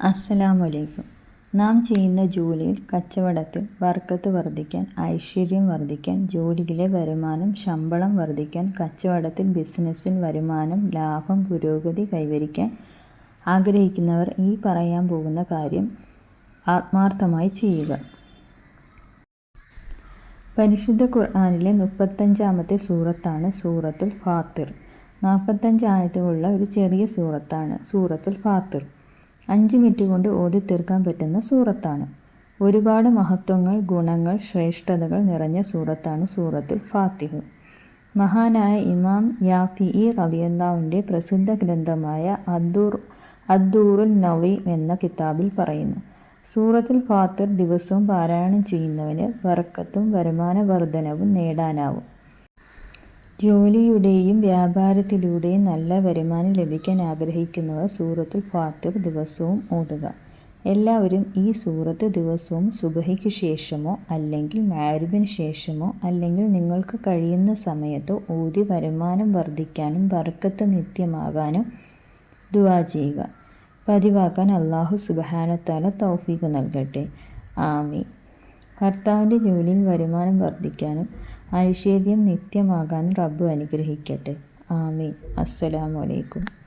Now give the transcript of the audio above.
അസ്സലാമലൈക്കും. നാം ചെയ്യുന്ന ജോലിയിൽ കച്ചവടത്തിൽ വർക്കത്ത് വർദ്ധിക്കാൻ ഐശ്വര്യം വർദ്ധിക്കാൻ ജോലിയിലെ വരുമാനം ശമ്പളം വർദ്ധിക്കാൻ കച്ചവടത്തിൽ ബിസിനസ്സിൽ വരുമാനം ലാഭം പുരോഗതി കൈവരിക്കാൻ ആഗ്രഹിക്കുന്നവർ ഈ പറയാൻ പോകുന്ന കാര്യം ആത്മാർത്ഥമായി ചെയ്യുക. പരിശുദ്ധ ഖുർആാനിലെ മുപ്പത്തഞ്ചാമത്തെ സൂറത്താണ് സൂറത്തുൽ ഫാത്തിർ. നാൽപ്പത്തഞ്ച് ആയത്തുകളുള്ള ഒരു ചെറിയ സൂറത്താണ് സൂറത്തുൽ ഫാത്തിർ. അഞ്ച് മിനിറ്റ് കൊണ്ട് ഓതി തീർക്കാൻ പറ്റുന്ന സൂറത്താണ്. ഒരുപാട് മഹത്വങ്ങൾ ഗുണങ്ങൾ ശ്രേഷ്ഠതകൾ നിറഞ്ഞ സൂറത്താണ് സൂറത്തുൽ ഫാത്തിഹ്. മഹാനായ ഇമാം യാഫി ഇ റവിയന്താവിന്റെ പ്രസിദ്ധ ഗ്രന്ഥമായ അദ്ദൂർ അദ്ദൂറുൽ നവി എന്ന കിതാബിൽ പറയുന്നു. സൂറത്തുൽ ഫാത്തിർ ദിവസവും പാരായണം ചെയ്യുന്നവന് വറക്കത്തും വരുമാന വർധനവും നേടാനാവും. ജോലിയുടെയും വ്യാപാരത്തിലൂടെയും നല്ല വരുമാനം ലഭിക്കാൻ ആഗ്രഹിക്കുന്നവർ സൂറത്തുൽ ഫാത്തിർ ദിവസവും ഓതുക. എല്ലാവരും ഈ സൂറത്ത് ദിവസവും സുബഹിക്ക് ശേഷമോ അല്ലെങ്കിൽ മാരിബിന് ശേഷമോ അല്ലെങ്കിൽ നിങ്ങൾക്ക് കഴിയുന്ന സമയത്തോ ഓതി വരുമാനം വർദ്ധിക്കാനും ബർക്കത്ത് നിത്യമാകാനും ദുവാ ചെയ്യുക. പതിവാക്കാൻ അള്ളാഹു സുബഹാനത്താല തൗഫീഖ് നൽകട്ടെ. ആമി ഭർത്താവിന്റെ ജോലിയിൽ വരുമാനം വർദ്ധിക്കാനും ഐശ്വര്യം നിത്യമാകാൻ റബ്ബ് അനുഗ്രഹിക്കട്ടെ. ആമീൻ. അസ്സലാമു അലൈക്കും.